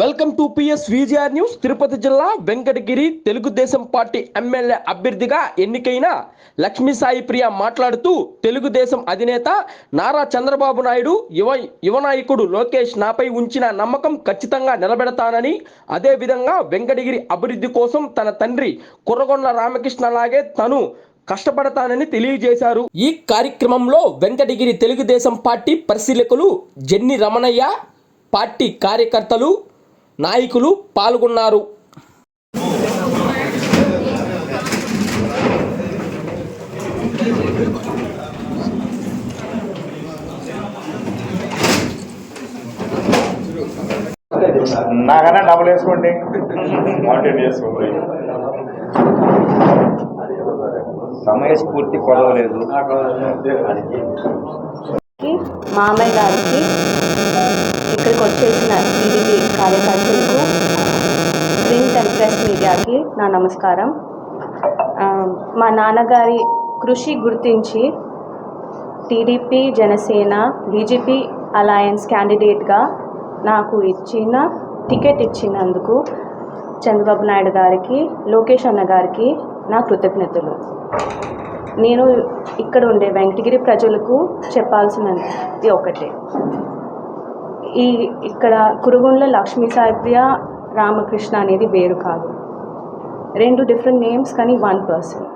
Welcome to PS VGR news. Tirupati జిల్లా Venkatagiri Telugu Desam party MLA అభ్యర్థిగా ఎన్నికైన లక్ష్మీ సాయి ప్రియ మాట్లాడుతూ తెలుగుదేశం అధినేత నారా చంద్రబాబు నాయుడు యువ యువ నాయకుడు లోకేష్ నాపై ఉంచిన నమ్మకం ఖచ్చితంగా నిలబెడతానని అదేవిధంగా వెంకటగిరి అభివృద్ధి కోసం తన తండ్రి కుర్రగొండ్ల రామకృష్ణలాగే తను కష్టపడతానని తెలియజేశారు. ఈ కార్యక్రమంలో వెంకటగిరి తెలుగుదేశం పార్టీ పరిశీలకులు జెన్ని రమణయ్య పార్టీ కార్యకర్తలు నాయకులు పాల్గొన్నారు. నాకన్నా డబ్బులు వేసుకోండి. చేసుకోండి సమయస్ఫూర్తి కొలవలేదు. మామయ్య గారికి ఇక్కడికి వచ్చేసిన టీడీపీ కార్యకర్తలకు ప్రింట్ అండ్ ప్రెస్ మీడియాకి నా నమస్కారం. మా నాన్నగారి కృషి గుర్తించి టీడీపీ జనసేన బీజేపీ అలయన్స్ క్యాండిడేట్గా నాకు ఇచ్చిన టికెట్ ఇచ్చినందుకు చంద్రబాబు నాయుడు గారికి లోకేష్ అన్న గారికి నా కృతజ్ఞతలు. నేను ఇక్కడ ఉండే వెంకటగిరి ప్రజలకు చెప్పాల్సినది ఒకటే. ఈ ఇక్కడ కురుగుండ్ల లక్ష్మీ సాయిప్రియ రామకృష్ణ అనేది వేరు కాదు. రెండు డిఫరెంట్ నేమ్స్ కానీ వన్ పర్సన్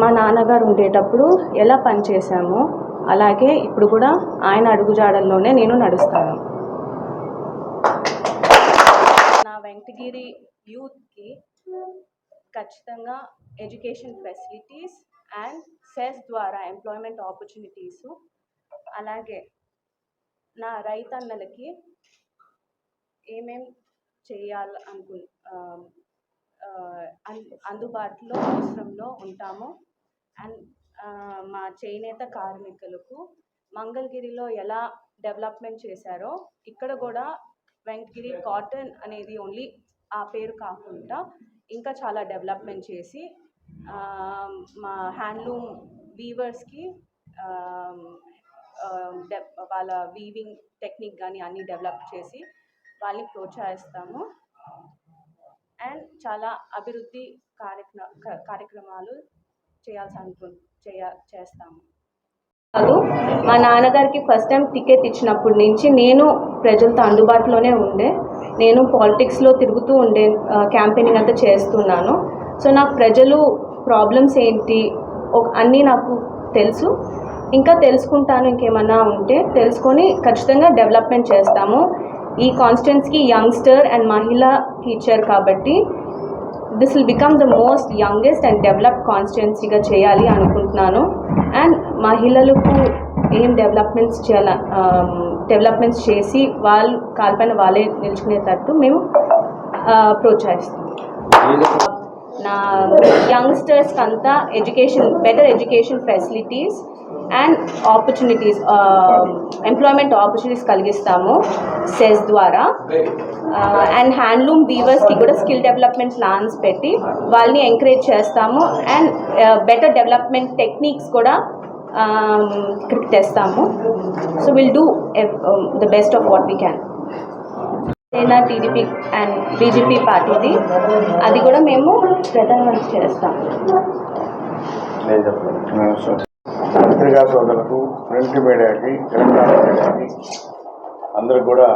మా నాన్నగారు ఉండేటప్పుడు ఎలా పనిచేశామో అలాగే ఇప్పుడు కూడా ఆయన అడుగుజాడల్లోనే నేను నడుస్తాను. నా వెంకటగిరి యూత్కి ఖచ్చితంగా ఎడ్యుకేషన్ ఫెసిలిటీస్ అండ్ సెస్ ద్వారా ఎంప్లాయ్మెంట్ ఆపర్చునిటీస్ అలాగే నా రైతన్నలకి ఏమేం చేయాలి అనుకు అందుబాటులో అవసరంలో ఉంటామో అండ్ మా చేనేత కార్మికులకు మంగళగిరిలో ఎలా డెవలప్మెంట్ చేశారో ఇక్కడ కూడా వెంకటగిరి కాటన్ అనేది ఓన్లీ ఆ పేరు కాకుండా ఇంకా చాలా డెవలప్మెంట్ చేసి మా హ్యాండ్లూమ్ వీవర్స్కి వాళ్ళ వీవింగ్ టెక్నిక్ కానీ అన్నీ డెవలప్ చేసి వాళ్ళని ప్రోత్సహిస్తాము. అండ్ చాలా అభివృద్ధి కార్యక్రమ కార్యక్రమాలు చేయాల్సి అనుకు చేయ చేస్తాము. మా నాన్నగారికి ఫస్ట్ టైం టికెట్ ఇచ్చినప్పటి నుంచి నేను ప్రజలతో అందుబాటులోనే ఉండే. నేను పాలిటిక్స్లో తిరుగుతూ ఉండే క్యాంపెయినింగ్ అంతా చేస్తున్నాను. సో నాకు ప్రజలు ప్రాబ్లమ్స్ ఏంటి అన్నీ నాకు తెలుసు. ఇంకా తెలుసుకుంటాను ఇంకేమన్నా ఉంటే తెలుసుకొని ఖచ్చితంగా డెవలప్మెంట్ చేస్తాము. ఈ కాన్స్టిట్యున్సీకి యంగ్స్టర్ అండ్ మహిళా టీచర్ కాబట్టి this will become the most youngest and develop కాన్స్టిట్యున్సీగా చేయాలి అనుకుంటున్నాను. అండ్ మహిళలకు ఏం డెవలప్మెంట్స్ చేయాల డెవలప్మెంట్స్ చేసి వాళ్ళు కాల్పైన వాళ్ళే నిల్చుకునేటట్టు మేము ప్రోత్సహిస్తాం. నా యంగ్స్టర్స్కి అంతా education better education facilities and opportunities employment opportunities కలిగిస్తాము cess ద్వారా. అండ్ హ్యాండ్లూమ్ వీవర్స్కి కూడా స్కిల్ డెవలప్మెంట్ ప్లాన్స్ పెట్టి వాళ్ళని ఎంకరేజ్ చేస్తాము అండ్ బెటర్ డెవలప్మెంట్ టెక్నిక్స్ కూడా క్రిక్ ఇక్కడికి తెస్తాము so will do the best of what we can Sena TDP and BJP పార్టీది అది కూడా మేము ప్రధానమంత్రి చేస్తాం. పత్రికా సోదరులకు ప్రింట్ మీడియాకి ఎలక్ట్రానిక్ మీడియాకి అందరికి కూడా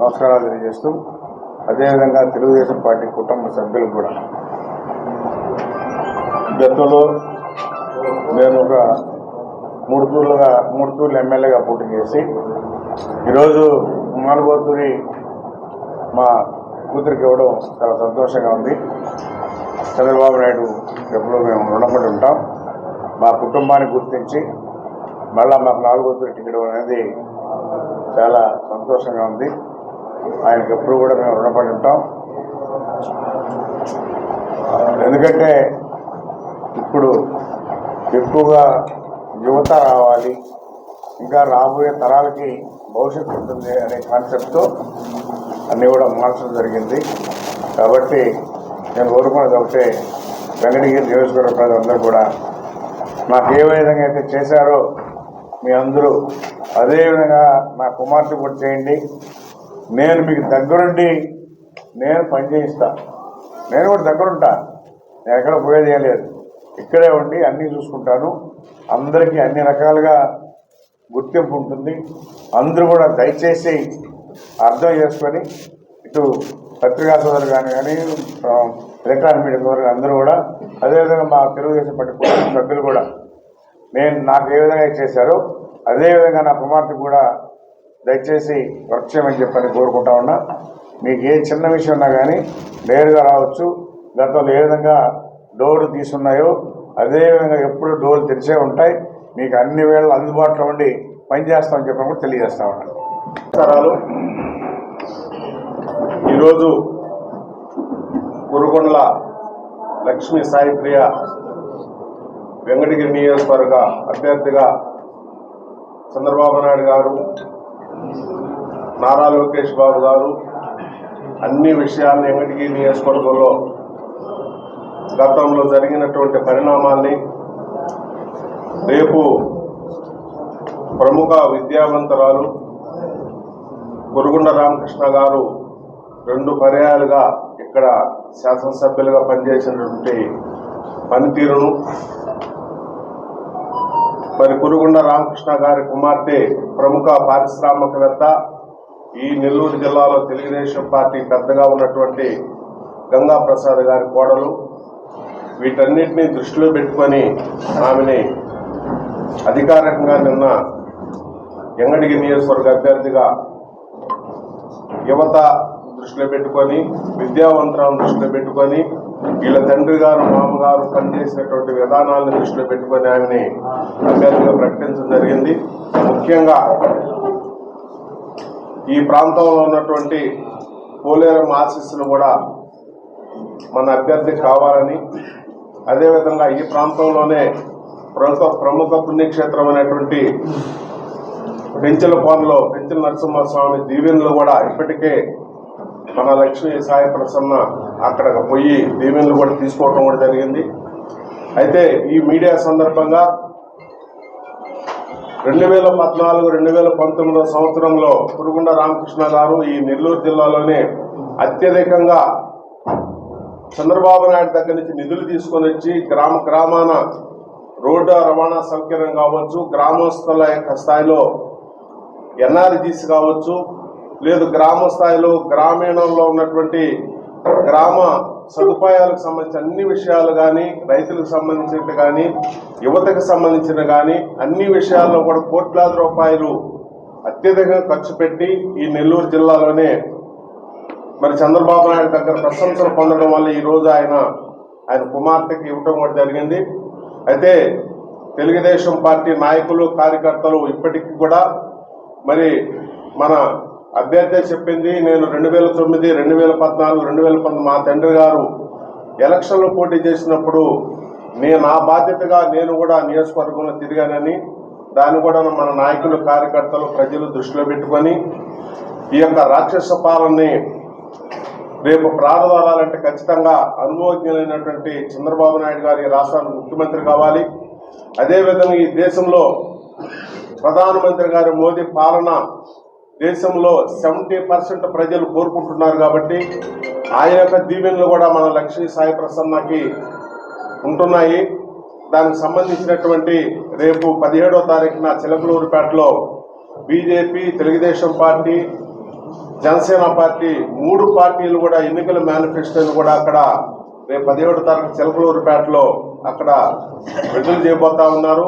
నమస్కారాలు తెలియజేస్తూ అదేవిధంగా తెలుగుదేశం పార్టీ కుటుంబ సభ్యులకు కూడా. గతంలో నేను ఒక మూడు తూర్లుగా మూడు తూర్లు ఎమ్మెల్యేగా పోటీ చేసి ఈరోజు మానబోతూరి మా కూతురికి ఇవ్వడం చాలా సంతోషంగా ఉంది. చంద్రబాబు నాయుడు ఎప్పుడూ మేము రుణపడి ఉంటాం. మా కుటుంబాన్ని గుర్తించి మళ్ళా మాకు నాలుగో తూరి టికెట్ ఇవ్వడం అనేది చాలా సంతోషంగా ఉంది. ఆయనకి ఎప్పుడు కూడా మేము రుణపడి ఉంటాం. ఎందుకంటే ఇప్పుడు ఎక్కువగా యువత రావాలి. ఇంకా రాబోయే తరాలకి భవిష్యత్తు ఉంటుంది అనే కాన్సెప్ట్తో అన్నీ కూడా మార్చడం జరిగింది. కాబట్టి నేను కోరుకున్నది ఒకటే వెంకటగిరి నియోజకవర్గ ప్రజలందరూ కూడా. నాకు ఏ విధంగా అయితే చేశారో మీ అందరూ అదేవిధంగా నా కుమార్తె కూడా చేయండి. నేను మీకు దగ్గరుండి నేను పని చేయిస్తా. నేను కూడా దగ్గరుంటా. నేను ఎక్కడ పోయేది ఏం లేదు. ఇక్కడే ఉండి అన్నీ చూసుకుంటాను. అందరికీ అన్ని రకాలుగా గుర్తింపు ఉంటుంది. అందరూ కూడా దయచేసి అర్థం చేసుకొని ఇటు పత్రికా సోదరు కానీ కానీ ఎలక్ట్రానిక్ మీడియా సోదరు అందరూ కూడా అదేవిధంగా మా తెలుగుదేశం పార్టీ కుటుంబ సభ్యులు కూడా నేను నాకు ఏ విధంగా చేశారో అదేవిధంగా నా కుమార్తె కూడా దయచేసి వర్క్ చేయమని చెప్పని కోరుకుంటా ఉన్నా. మీకు ఏ చిన్న విషయం ఉన్నా కానీ నేరుగా రావచ్చు. గతంలో ఏ విధంగా డోర్లు తీసున్నాయో అదేవిధంగా ఎప్పుడు డోర్లు తెరిచే ఉంటాయి. మీకు అన్ని వేళలు అందుబాటులో ఉండి పనిచేస్తామని చెప్పని కూడా తెలియజేస్తా ఉన్నాను. నమస్కారాలు ఈరోజు కురుగొండ్ల లక్ష్మీ సాయి ప్రియ వెంకటగిరి నియోజకవర్గ అభ్యర్థిగా చంద్రబాబు నాయుడు గారు నారా లోకేష్ బాబు గారు అన్ని విషయాల్ని వెంకటగిరి నియోజకవర్గంలో గతంలో జరిగినటువంటి పరిణామాల్ని రేపు ప్రముఖ విద్యావంతరాలు గురుగుండ రామకృష్ణ గారు రెండు పర్యాలుగా ఇక్కడ శాసనసభ్యులుగా పనిచేసినటువంటి పనితీరును మరి కురుగుండ రామకృష్ణ గారి కుమార్తె ప్రముఖ పారిశ్రామికవేత్త ఈ నెల్లూరు జిల్లాలో తెలుగుదేశం పార్టీ పెద్దగా ఉన్నటువంటి గంగా ప్రసాద్ గారి కోడలు. వీటన్నిటిని దృష్టిలో పెట్టుకొని ఆమెని అధికారికంగా నిన్న ఎంగడిగి నియోజకవర్గ అభ్యర్థిగా యువత దృష్టిలో పెట్టుకొని విద్యావంతరాలను దృష్టిలో పెట్టుకొని వీళ్ళ తండ్రి గారు మామగారు పనిచేసినటువంటి విధానాలను దృష్టిలో పెట్టుకొని ఆమెని అభ్యర్థిగా ప్రకటించడం జరిగింది. ముఖ్యంగా ఈ ప్రాంతంలో ఉన్నటువంటి పోలేరం ఆశీస్సులు కూడా మన అభ్యర్థి కావాలని అదేవిధంగా ఈ ప్రాంతంలోనే ప్రముఖ ప్రముఖ పుణ్యక్షేత్రం అనేటువంటి పెంచల పనులో పెంచల నరసింహస్వామి దీవెనలు కూడా ఇప్పటికే మన లక్ష్మీ సాయి ప్రసన్న అక్కడికి పోయి దీవెనలు కూడా తీసుకోవడం కూడా జరిగింది. అయితే ఈ మీడియా సందర్భంగా రెండు వేల పద్నాలుగు రెండు వేల పంతొమ్మిదో సంవత్సరంలో కురుగుండ రామకృష్ణ గారు ఈ నెల్లూరు జిల్లాలోనే అత్యధికంగా చంద్రబాబు నాయుడు దగ్గర నుంచి నిధులు తీసుకొని వచ్చి గ్రామ గ్రామాన రోడ్డు రవాణా సౌకర్యం కావచ్చు గ్రామస్తుల యొక్క స్థాయిలో ఎన్ఆర్జీస్ కావచ్చు లేదు గ్రామ స్థాయిలో గ్రామీణంలో ఉన్నటువంటి గ్రామ సదుపాయాలకు సంబంధించిన అన్ని విషయాలు కానీ రైతులకు సంబంధించినవి కానీ యువతకు సంబంధించిన కానీ అన్ని విషయాల్లో కూడా కోట్లాది రూపాయలు అత్యధికంగా ఖర్చు పెట్టి ఈ నెల్లూరు జిల్లాలోనే మరి చంద్రబాబు నాయుడు దగ్గర ప్రశంసలు పొందడం వల్ల ఈరోజు ఆయన ఆయన కుమార్తెకి ఇవ్వటం కూడా జరిగింది. అయితే తెలుగుదేశం పార్టీ నాయకులు కార్యకర్తలు ఇప్పటికీ కూడా మరి మన అభ్యర్థి చెప్పింది నేను రెండు వేల తొమ్మిది రెండు వేల పద్నాలుగు రెండు వేల పంతొమ్మిది మా తండ్రి గారు ఎలక్షన్లో పోటీ చేసినప్పుడు నేను నా బాధ్యతగా నేను కూడా నియోజకవర్గంలో తిరిగానని దాన్ని కూడా మన నాయకులు కార్యకర్తలు ప్రజలు దృష్టిలో పెట్టుకొని ఈ యొక్క రాక్షస పాలనని రేపు ప్రారంభాలంటే ఖచ్చితంగా అనుభవజ్ఞులైనటువంటి చంద్రబాబు నాయుడు గారి రాష్ట్రానికి ముఖ్యమంత్రి కావాలి. అదేవిధంగా ఈ దేశంలో ప్రధానమంత్రి గారి మోదీ పాలన దేశంలో సెవెంటీ పర్సెంట్ ప్రజలు కోరుకుంటున్నారు కాబట్టి ఆయన యొక్క దీవెనలు కూడా మన లక్ష్మీ సాయి ప్రసన్నకి ఉంటున్నాయి. దానికి సంబంధించినటువంటి రేపు పదిహేడో తారీఖున చిలకలూరుపేటలో BJP Telugu Desam party Janasena party మూడు పార్టీలు కూడా ఎన్నికల మేనిఫెస్టోని కూడా అక్కడ రేపు పదిహేడు తారీఖు చిలకలూరుపేటలో అక్కడ విడుదల చేయబోతా ఉన్నారు.